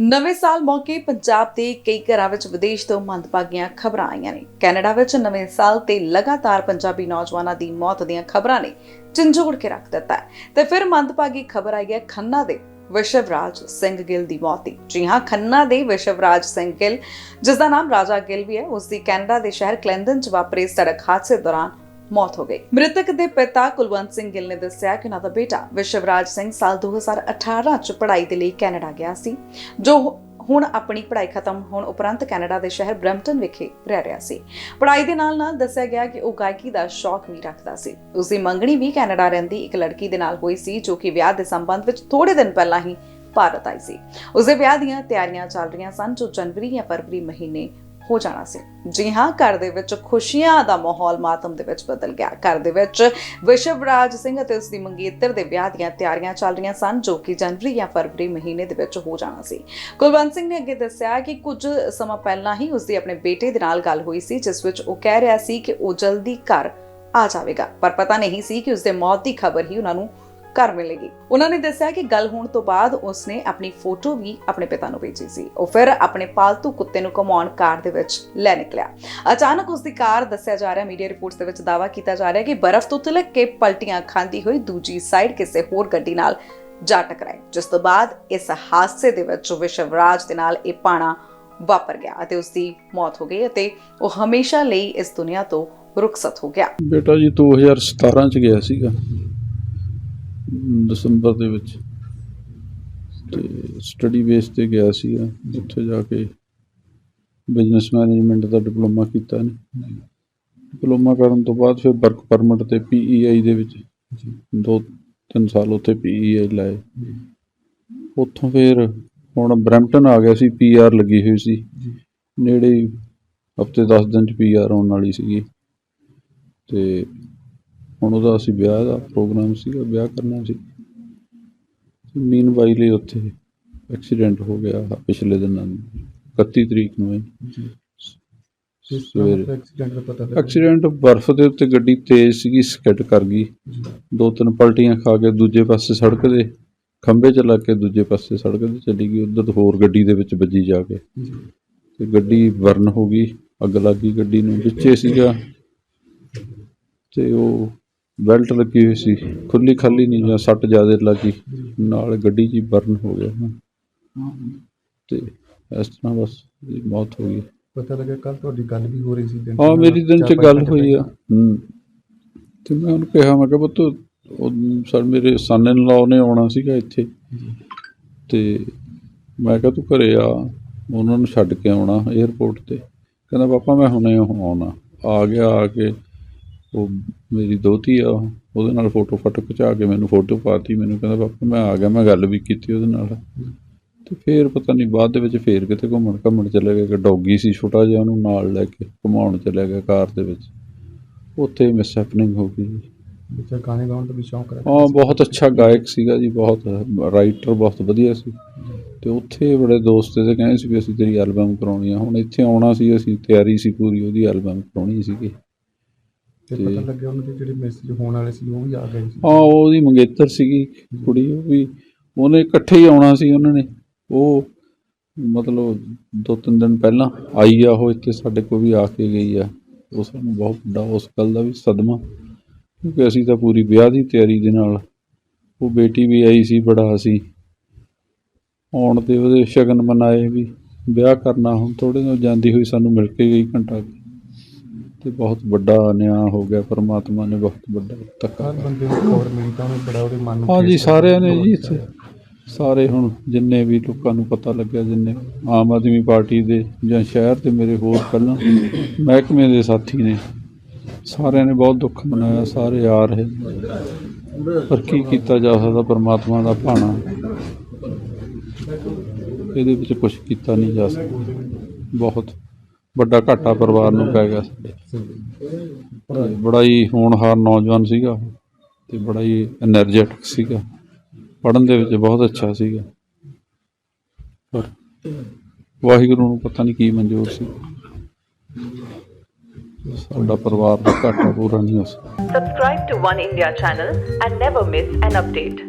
ਨਵੇਂ ਸਾਲ ਮੌਕੇ ਪੰਜਾਬ ਦੇ ਕਈ ਘਰਾਂ ਵਿੱਚ ਵਿਦੇਸ਼ ਤੋਂ ਮੰਦਭਾਗੀਆਂ ਖਬਰਾਂ ਆਈਆਂ ਨੇ। ਕੈਨੇਡਾ ਵਿੱਚ ਨਵੇਂ ਸਾਲ ਤੇ ਲਗਾਤਾਰ ਪੰਜਾਬੀ ਨੌਜਵਾਨਾਂ ਦੀ ਮੌਤ ਦੀਆਂ ਖਬਰਾਂ ਨੇ ਝੰਜੋੜ ਕੇ ਰੱਖ ਦਿੱਤਾ ਹੈ। ਤੇ ਫਿਰ ਮੰਦਭਾਗੀ ਖਬਰ ਆਈ ਹੈ ਖੰਨਾ ਦੇ ਵਿਸ਼ਵਰਾਜ ਸਿੰਘ ਗਿੱਲ ਦੀ ਮੌਤ ਦੀ। ਜੀ ਹਾਂ, ਖੰਨਾ ਦੇ ਵਿਸ਼ਵਰਾਜ ਸਿੰਘ ਗਿੱਲ ਜਿਸ ਦਾ ਨਾਮ ਰਾਜਾ ਗਿੱਲ ਵੀ ਹੈ ਉਸ ਦੀ ਕੈਨੇਡਾ ਦੇ ਸ਼ਹਿਰ ਕਲੈਂਡਨ 'ਚ ਵਾਪਰੇ ਸੜਕ ਹਾਦਸੇ ਦੌਰਾਨ ਮੌਤ ਹੋ ਗਈ। ਮ੍ਰਿਤਕ ਦੇ ਪਿਤਾ ਕੁਲਵੰਤ ਸਿੰਘ ਗਿੱਲ ਨੇ ਦੱਸਿਆ ਕਿ ਉਹਨਾਂ ਦਾ ਬੇਟਾ ਵਿਸ਼ਵਰਾਜ ਸਿੰਘ ਸਾਲ 2018 ਚ ਪੜ੍ਹਾਈ ਦੇ ਲਈ ਕੈਨੇਡਾ ਗਿਆ ਸੀ, ਜੋ ਹੁਣ ਆਪਣੀ ਪੜ੍ਹਾਈ ਖਤਮ ਹੋਣ ਉਪਰੰਤ ਕੈਨੇਡਾ ਦੇ ਸ਼ਹਿਰ ਬ੍ਰੈਂਪਟਨ ਵਿਖੇ ਰਹਿ ਰਿਹਾ ਸੀ। ਪੜ੍ਹਾਈ ਦੇ ਨਾਲ ਨਾਲ ਦੱਸਿਆ ਗਿਆ ਕਿ ਉਹ ਗਾਇਕੀ ਦਾ ਸ਼ੌਕ ਵੀ ਰੱਖਦਾ ਸੀ। ਉਸ ਦੀ ਮੰਗਣੀ ਵੀ ਕੈਨੇਡਾ ਰਹਿੰਦੀ ਇੱਕ ਲੜਕੀ ਦੇ ਨਾਲ ਹੋਈ ਸੀ, ਜੋ ਕਿ ਵਿਆਹ ਦੇ ਸੰਬੰਧ ਵਿੱਚ ਥੋੜੇ ਦਿਨ ਪਹਿਲਾਂ ਹੀ ਭਾਰਤ ਆਈ ਸੀ। ਉਸ ਦੇ ਵਿਆਹ ਦੀਆਂ ਤਿਆਰੀਆਂ ਚੱਲ ਰਹੀਆਂ ਸਨ, ਜੋ ਜਨਵਰੀ ਜਾਂ ਫਰਵਰੀ ਮਹੀਨੇ ਹੋ ਜਾਣਾ ਸੀ। ਜੀ ਹਾਂ, ਘਰ ਦੇ ਵਿੱਚ ਖੁਸ਼ੀਆਂ ਦਾ ਮਾਹੌਲ ਮਾਤਮ ਦੇ ਵਿੱਚ ਬਦਲ ਗਿਆ। ਘਰ ਦੇ ਵਿੱਚ ਵਿਸ਼ਵਰਾਜ ਸਿੰਘ ਅਤੇ ਉਸ ਦੀ ਮੰਗੇਤਰ ਦੇ ਵਿਆਹ ਦੀਆਂ ਤਿਆਰੀਆਂ ਚੱਲ ਰਹੀਆਂ ਸਨ, ਜੋ ਕਿ ਜਨਵਰੀ ਜਾਂ ਫਰਵਰੀ ਮਹੀਨੇ ਦੇ ਵਿੱਚ ਹੋ ਜਾਣਾ ਸੀ। ਕੁਲਵੰਤ ਸਿੰਘ ਨੇ ਅੱਗੇ ਦੱਸਿਆ ਕਿ ਕੁਝ ਸਮਾਂ ਪਹਿਲਾਂ ਹੀ ਉਸ ਦੀ ਆਪਣੇ ਬੇਟੇ ਦੇ ਨਾਲ ਗੱਲ ਹੋਈ ਸੀ, ਜਿਸ ਵਿੱਚ ਉਹ ਕਹਿ ਰਿਹਾ ਸੀ ਕਿ ਉਹ ਜਲਦੀ ਘਰ ਆ ਜਾਵੇਗਾ। ਪਰ ਪਤਾ ਨਹੀਂ ਸੀ ਕਿ ਉਸ ਦੇ ਮੌਤ ਦੀ ਖਬਰ ਹੀ ਉਹਨਾਂ ਨੂੰ ਘਰ ਮਿਲੇਗੀ। ਉਹਨਾਂ ਨੇ ਦੱਸਿਆ ਕਿ ਗੱਲ ਹੋਣ ਤੋਂ ਬਾਅਦ ਉਸਨੇ ਆਪਣੀ ਫੋਟੋ ਵੀ ਆਪਣੇ ਪਿਤਾ ਨੂੰ ਭੇਜੀ ਸੀ। ਉਹ ਫਿਰ ਆਪਣੇ ਪਾਲਤੂ ਕੁੱਤੇ ਨੂੰ ਘੁਮਾਉਣ ਕਾਰ ਦੇ ਵਿੱਚ ਲੈ ਨਿਕਲਿਆ। ਅਚਾਨਕ ਉਸ ਦੀ ਕਾਰ ਦੱਸਿਆ ਜਾ ਰਿਹਾ, ਮੀਡੀਆ ਰਿਪੋਰਟਸ ਦੇ ਵਿੱਚ ਦਾਵਾ ਕੀਤਾ ਜਾ ਰਿਹਾ ਕਿ ਬਰਫ਼ ਤੋਂ ਤਿਲਕ ਕੇ ਪਲਟੀਆਂ ਖਾਂਦੀ ਹੋਈ ਦੂਜੀ ਸਾਈਡ ਕਿਸੇ ਹੋਰ ਗੱਡੀ ਨਾਲ ਜਾ ਟਕਰਾਈ, ਜਿਸ ਤੋਂ ਬਾਅਦ ਇਸ ਹਾਦਸੇ ਦੇ ਵਿੱਚ ਵਿਸ਼ਵਰਾਜ ਦੇ ਨਾਲ ਇਹ ਪਾਣਾ ਵਾਪਰ ਗਿਆ ਅਤੇ ਉਸ ਦੀ ਮੌਤ ਹੋ ਗਈ ਅਤੇ ਉਹ ਹਮੇਸ਼ਾ ਲਈ ਇਸ ਦੁਨੀਆ ਤੋਂ ਰੁਖਸਤ ਹੋ ਗਿਆ। ਬੇਟਾ ਜੀ 2017 ਚ ਗਿਆ ਸੀਗਾ। ਦਸੰਬਰ ਦੇ ਵਿੱਚ। ਤੇ ਸਟੱਡੀ ਬੇਸ ਤੇ ਗਿਆ ਸੀਗਾ ਉੱਥੇ ਜਾ ਕੇ ਬਿਜ਼ਨਸ ਮੈਨੇਜਮੈਂਟ ਦਾ ਡਿਪਲੋਮਾ ਕੀਤਾ ਨੇ। ਡਿਪਲੋਮਾ ਕਰਨ ਤੋਂ ਬਾਅਦ ਫਿਰ ਵਰਕ ਪਰਮਿਟ ਤੇ ਪੀਈਆਈ ਦੇ ਵਿੱਚ ਦੋ ਤਿੰਨ ਸਾਲ ਉੱਥੇ ਪੀਈਆਈ ਲਾਏ। ਉੱਥੋਂ ਫਿਰ ਹੁਣ ਬਰੈਂਪਟਨ ਆ ਗਿਆ ਸੀ ਪੀਆਰ ਲੱਗੀ ਹੋਈ ਸੀ। ਨੇੜੇ ਹਫ਼ਤੇ 10 ਦਿਨ ਚ ਪੀਆਰ ਆਉਣ ਵਾਲੀ ਸੀਗੀ। ਤੇ ਹੁਣ ਉਹਦਾ ਅਸੀਂ ਵਿਆਹ ਦਾ ਪ੍ਰੋਗਰਾਮ ਸੀਗਾ ਵਿਆਹ ਕਰਨਾ ਸੀ। ਮੀਨ ਵਾਈਲੇ ਉੱਥੇ ਐਕਸੀਡੈਂਟ ਹੋ ਗਿਆ ਪਿਛਲੇ ਦਿਨਾਂ ਨੂੰ। 31 ਤਰੀਕ ਨੂੰ ਹੈ ਸਵੇਰੇ। ਐਕਸੀਡੈਂਟ ਦਾ ਪਤਾ ਲੱਗਾ ਐਕਸੀਡੈਂਟ ਬਰਫ਼ ਦੇ ਉੱਤੇ ਗੱਡੀ ਤੇਜ਼ ਸੀਗੀ ਸਕਿੱਡ ਕਰ ਗਈ। ਦੋ ਤਿੰਨ ਪਲਟੀਆਂ ਖਾ ਕੇ ਦੂਜੇ ਪਾਸੇ ਸੜਕ ਦੇ ਖੰਭੇ 'ਚ ਲੱਗ ਕੇ ਦੂਜੇ ਪਾਸੇ ਸੜਕ ਤੇ ਚਲੀ ਗਈ। ਉਧਰ ਹੋਰ ਗੱਡੀ ਦੇ ਵਿੱਚ ਵੱਜੀ ਜਾ ਕੇ। ਤੇ ਗੱਡੀ ਬਰਨ ਹੋ ਗਈ ਅੱਗ ਲੱਗ ਗੱਡੀ ਨੂੰ। ਵਿੱਚੇ ਸੀਗਾ। ਤੇ ਉਹ ਬੈਲਟ ਲੱਗੀ ਹੋਈ ਸੀ ਖੁੱਲੀ ਖਾਲੀ ਨਹੀਂ ਜਾਂ ਸੱਟ ਜ਼ਿਆਦਾ ਲੱਗੀ ਨਾਲ ਗੱਡੀ 'ਚ ਬਰਨ ਹੋ ਗਿਆ ਤੇ ਇਸ ਤਰ੍ਹਾਂ ਬਸ ਇਹਦੀ ਮੌਤ ਹੋ ਗਈ। ਪਤਾ ਲੱਗਾ ਕੱਲ ਤੁਹਾਡੀ ਗੱਲ ਵੀ ਹੋ ਰਹੀ ਸੀ ਦਿਨ ਹਾਂ ਮੇਰੀ ਦਿਨ ਚ ਗੱਲ ਹੋਈ ਆ। ਹੂੰ। ਤੇ ਮੈਂ ਉਹਨੂੰ ਕਿਹਾ ਮੈਂ ਕਿਹਾ ਪੁੱਤ ਉਹ ਸਰ ਮੇਰੇ ਸਨ ਇਨ ਲਾਅ ਨੇ ਆਉਣਾ ਸੀਗਾ ਇੱਥੇ। ਤੇ ਮੈਂ ਕਿਹਾ ਤੂੰ ਘਰੇ ਆ ਉਹਨਾਂ ਨੂੰ ਛੱਡ ਕੇ ਆਉਣਾ 에ਅਰਪੋਰਟ ਤੇ। ਕਹਿੰਦਾ ਪਾਪਾ ਮੈਂ ਹੁਣੇ ਆਉਣਾ। ਆ ਗਿਆ ਆ ਕੇ ਉਹ ਮੇਰੀ ਦੋਤੀ ਆ ਉਹਦੇ ਨਾਲ ਫੋਟੋ ਫੋਟੋ ਖਿਚਾ ਕੇ ਮੈਨੂੰ ਫੋਟੋ ਪਾਤੀ ਮੈਨੂੰ ਕਹਿੰਦਾ ਪਾਪਾ ਮੈਂ ਆ ਗਿਆ ਮੈਂ ਗੱਲ ਵੀ ਕੀਤੀ ਉਹਦੇ ਨਾਲ। ਤੇ ਫੇਰ ਪਤਾ ਨਹੀਂ ਬਾਅਦ ਦੇ ਵਿੱਚ ਫੇਰ ਕਿਤੇ ਘੁੰਮਣ ਘੁੰਮਣ ਚਲੇ ਗਏ ਕਿ ਡੌਗੀ ਸੀ ਛੋਟਾ ਜਿਹਾ ਉਹਨੂੰ ਨਾਲ ਲੈ ਕੇ ਘੁਮਾਉਣ ਚਲੇ ਗਿਆ ਕਾਰ ਦੇ ਵਿੱਚ। ਉੱਥੇ ਮਿਸ ਹੈਪਨਿੰਗ ਹੋ ਗਈ। ਬੱਚਾ ਗਾਣੇ ਗਾਉਣ ਦਾ ਵੀ ਸ਼ੌਂਕ ਰੱਖਦਾ ਹਾਂ ਬਹੁਤ ਅੱਛਾ ਗਾਇਕ ਸੀਗਾ ਜੀ ਬਹੁਤ ਰਾਈਟਰ ਬਹੁਤ ਵਧੀਆ ਸੀ। ਤੇ ਉੱਥੇ ਬੜੇ ਦੋਸਤ ਤੇ ਕਹਿੰਦੇ ਸੀ ਵੀ ਅਸੀਂ ਤੇਰੀ ਐਲਬਮ ਕਰਾਉਣੀ ਆ। ਹੁਣ ਇੱਥੇ ਆਉਣਾ ਸੀ ਅਸੀਂ ਤਿਆਰੀ ਸੀ ਪੂਰੀ ਉਹਦੀ ਐਲਬਮ ਕਰਾਉਣੀ ਸੀਗੀ। ਤੇ ਤੇ- ਪਤਾ ਲੱਗਿਆ ਉਹਨਾਂ ਦੇ ਜਿਹੜੇ ਮੈਸੇਜ ਹੋਣ ਵਾਲੇ ਸੀ ਉਹ ਵੀ ਆ ਗਏ ਸੀ। ਹਾਂ ਉਹਦੀ ਮੰਗੇਤਰ ਸੀਗੀ ਕੁੜੀ ਉਹ ਵੀ ਉਹਨੇ ਇਕੱਠੇ ਹੀ ਆਉਣਾ ਸੀ ਉਹਨਾਂ ਨੇ। ਉਹ ਮਤਲਬ ਦੋ ਤਿੰਨ ਦਿਨ ਪਹਿਲਾਂ ਆਈ ਆ ਉਹ ਇੱਥੇ ਸਾਡੇ ਕੋਲ ਵੀ ਆ ਕੇ ਗਈ ਆ। ਉਹ ਸਾਨੂੰ ਬਹੁਤ ਵੱਡਾ ਉਸ ਗੱਲ ਦਾ ਵੀ ਸਦਮਾ ਕਿਉਂਕਿ ਅਸੀਂ ਤਾਂ ਪੂਰੀ ਵਿਆਹ ਦੀ ਤਿਆਰੀ ਦੇ ਨਾਲ ਉਹ ਬੇਟੀ ਵੀ ਆਈ ਸੀ ਬੜਾ ਅਸੀਂ। ਆਉਣ ਤੇ ਉਹਦੇ ਸ਼ਗਨ ਮਨਾਏ ਵੀ ਵਿਆਹ ਕਰਨਾ ਹੁਣ ਥੋੜੇ ਦਿਨ ਜਾਂਦੀ ਹੋਈ ਸਾਨੂੰ ਮਿਲ ਕੇ ਗਈ ਘੰਟਾ ਕੁ। ਤੇ ਬਹੁਤ ਵੱਡਾ ਨਿਆਂ ਹੋ ਗਿਆ ਪਰਮਾਤਮਾ ਨੇ ਬਹੁਤ ਵੱਡਾ ਧੱਕਾ ਹਰ ਬੰਦੇ ਨੂੰ ਖਬਰ ਮਿਲੀ ਤਾਂ ਉਹਨੇ ਬੜਾ ਉਹਦੇ ਮਨ ਨੂੰ ਹਾਂਜੀ ਸਾਰਿਆਂ ਨੇ ਜੀ। ਇੱਥੇ। ਸਾਰੇ ਹੁਣ ਜਿੰਨੇ ਵੀ ਲੋਕਾਂ ਨੂੰ ਪਤਾ ਲੱਗਿਆ ਜਿੰਨੇ ਆਮ ਆਦਮੀ ਪਾਰਟੀ ਦੇ ਜਾਂ ਸ਼ਹਿਰ ਦੇ ਮੇਰੇ ਹੋਰ ਪਹਿਲਾਂ ਮਹਿਕਮੇ ਦੇ ਸਾਥੀ ਨੇ ਸਾਰਿਆਂ ਨੇ ਬਹੁਤ ਦੁੱਖ ਮਨਾਇਆ ਸਾਰੇ ਆ ਰਹੇ। ਪਰ ਕੀ ਕੀਤਾ ਜਾ ਸਕਦਾ? ਪਰਮਾਤਮਾ ਦਾ ਭਾਣਾ ਇਹਦੇ ਵਿੱਚ ਕੁਝ ਕੀਤਾ ਨਹੀਂ ਜਾ ਸਕਦਾ। ਬਹੁਤ ਵੱਡਾ ਘਾਟਾ ਪਰਿਵਾਰ ਨੂੰ ਪੈ ਗਿਆ ਸਾਡੇ। ਬੜਾ ਹੀ ਹੋਣਹਾਰ ਨੌਜਵਾਨ ਸੀਗਾ ਤੇ ਬੜਾ ਹੀ એનર્ਜੈਟਿਕ ਸੀਗਾ। ਪੜਨ ਦੇ ਵਿੱਚ ਬਹੁਤ ਅੱਛਾ ਸੀਗਾ। ਪਰ ਵਾਹਿਗੁਰੂ ਨੂੰ ਪਤਾ ਨਹੀਂ ਕੀ ਮਨਜ਼ੂਰ ਸੀ। ਸਾਡਾ ਪਰਿਵਾਰ ਦਾ ਘਾਟਾ ਪੂਰਾ ਨਹੀਂ ਹੋ ਸਕਿਆ subscribe to One India channel and never miss an update